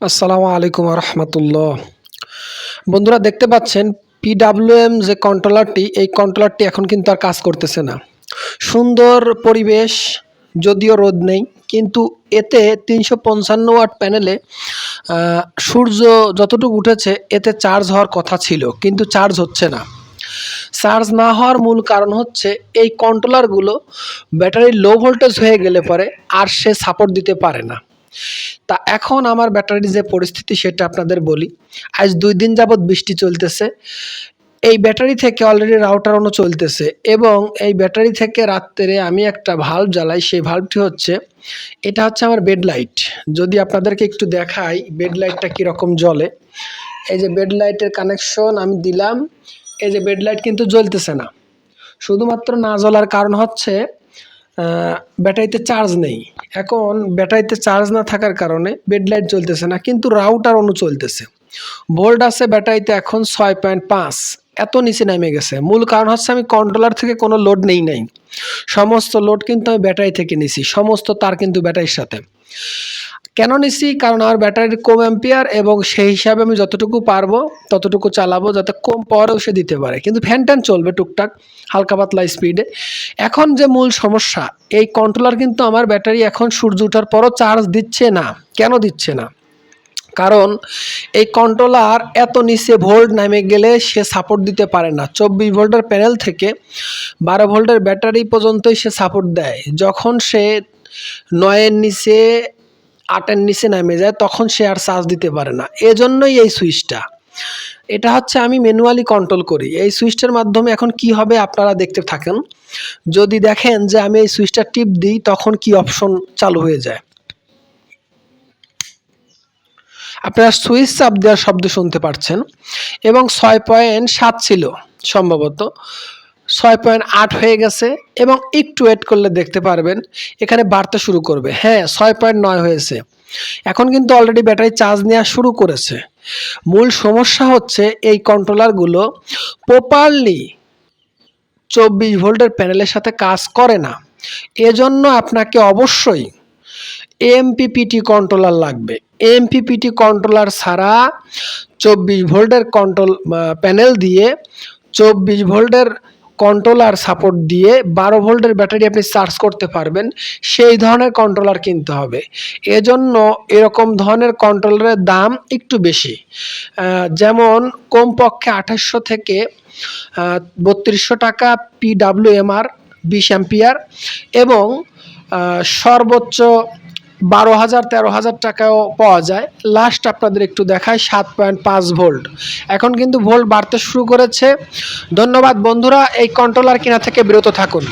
আসসালামু আলাইকুম রহমতুল্লাহ বন্ধুরা, দেখতে পাচ্ছেন পিডাব্লিউএম যে কন্ট্রোলারটি এই কন্ট্রোলারটি এখন কিন্তু আর কাজ করতেছে না। সুন্দর পরিবেশ, যদিও রোদ নেই, কিন্তু এতে তিনশো পঞ্চান্ন ওয়াট প্যানেলে সূর্য যতটুকু উঠেছে, এতে চার্জ হওয়ার কথা ছিল, কিন্তু চার্জ হচ্ছে না। চার্জ না হওয়ার মূল কারণ হচ্ছে, এই কন্ট্রোলারগুলো ব্যাটারি লো ভোল্টেজ হয়ে গেলে পরে আর সে সাপোর্ট দিতে পারে না। তা এখন আমার ব্যাটারির যে পরিস্থিতি সেটা আপনাদের বলি। আজ দুই দিন যাবৎ বৃষ্টি চলতেছে। এই ব্যাটারি থেকে অলরেডি রাউটার অন্য চলতেছে এবং এই ব্যাটারি থেকে রাত্রে আমি একটা ভাল্ব জ্বালাই। সেই ভাল্বটি হচ্ছে, এটা হচ্ছে আমার বেড লাইট যদি আপনাদেরকে একটু দেখাই বেড লাইটটা কীরকম জ্বলে। এই যে বেড লাইটের কানেকশন আমি দিলাম। এই যে বেড লাইট কিন্তু জ্বলতেছে না। শুধুমাত্র না জ্বলার কারণ হচ্ছে ব্যাটারিতে চার্জ নেই। এখন ব্যাটারিতে চার্জ না থাকার কারণে বেড লাইট জ্বলতেছে না, কিন্তু রাউটার অনু চলতেছে। ভোল্ট আছে ব্যাটারিতে এখন ছয় পয়েন্ট পাঁচ, এত নিচে নেমে গেছে। মূল কারণ হচ্ছে আমি কন্ট্রোলার থেকে কোনো লোড নেই নাই। সমস্ত লোড কিন্তু আমি ব্যাটারি থেকে নিছি, সমস্ত তার কিন্তু ব্যাটারির সাথে। কেন নিছি? কারণ আমার ব্যাটারির কম অ্যাম্পিয়ার এবং সেই হিসাবে আমি যতটুকু পারব, ততটুকু চালাবো, যাতে কম পাওয়ারেও সে দিতে পারে। কিন্তু ফ্যান ট্যান চলবে টুকটাক, হালকা পাতলা স্পিডে এখন যে মূল সমস্যা, এই কন্ট্রোলার কিন্তু আমার ব্যাটারি এখন সূর্য ওঠার পরও চার্জ দিচ্ছে না। কেন দিচ্ছে না? কারণ এই কন্ট্রোলার এত নিচে ভোল্ট নামে গেলে সে সাপোর্ট দিতে পারে না। চব্বিশ ভোল্টের প্যানেল থেকে বারো ভোল্টের ব্যাটারি পর্যন্তই সে সাপোর্ট দেয়। যখন সে নয়ের নিচে, আটের নিচে নামে যায়, তখন সে আর চার্জ দিতে পারে না। এজন্যই এই সুইচটা এটা হচ্ছে আমি ম্যানুয়ালি কন্ট্রোল করি। এই সুইচটার মাধ্যমে এখন কি হবে আপনারা দেখতে থাকেন। যদি দেখেন যে আমি এই সুইচটা টিপ দিই, তখন কি অপশন চালু হয়ে যায়। আপনারা সুইচ চাপ দেওয়ার শব্দ শুনতে পারছেন। এবং ছয় পয়েন্ট সাত ছিল, সম্ভবত। ছয় পয়েন্ট আট হয়ে গেছে এবং একটু ওয়েট করলে দেখতে পারবেন, এখানে বাড়তে শুরু করবে। হ্যাঁ ছয় পয়েন্ট নয় হয়েছে। এখন কিন্তু অলরেডি ব্যাটারি চার্জ নেওয়া শুরু করেছে। মূল সমস্যা হচ্ছে এই কন্ট্রোলারগুলো প্রপারলি চব্বিশ ভোল্টের প্যানেলের সাথে কাজ করে না। এজন্য আপনাকে অবশ্যই এমপিপিটি কন্ট্রোলার লাগবে। এমপিপিটি কন্ট্রোলার ছাড়া চব্বিশ ভোল্টের কন্ট্রোল প্যানেল দিয়ে চব্বিশ ভোল্টের কন্ট্রোলার সাপোর্ট দিয়ে বারো ভোল্টের ব্যাটারি আপনি চার্জ করতে পারবেন, সেই ধরনের কন্ট্রোলার কিনতে হবে। এজন্য এরকম ধরনের কন্ট্রোলারের দাম একটু বেশি। যেমন কমপক্ষে আঠাশশো থেকে বত্রিশশো টাকা পিডাব্লিউএমআর বিশ অ্যাম্পিয়ার এবং সর্বোচ্চ বারো হাজার, তেরো হাজার টাকাও পাওয়া যায়। লাস্ট আপনাদের একটু দেখায় সাত পয়েন্ট পাঁচ ভোল্ট। এখন কিন্তু ভোল্ট বাড়তে শুরু করেছে। ধন্যবাদ বন্ধুরা, এই কন্ট্রোলার কিনা থেকে বিরত থাকুন।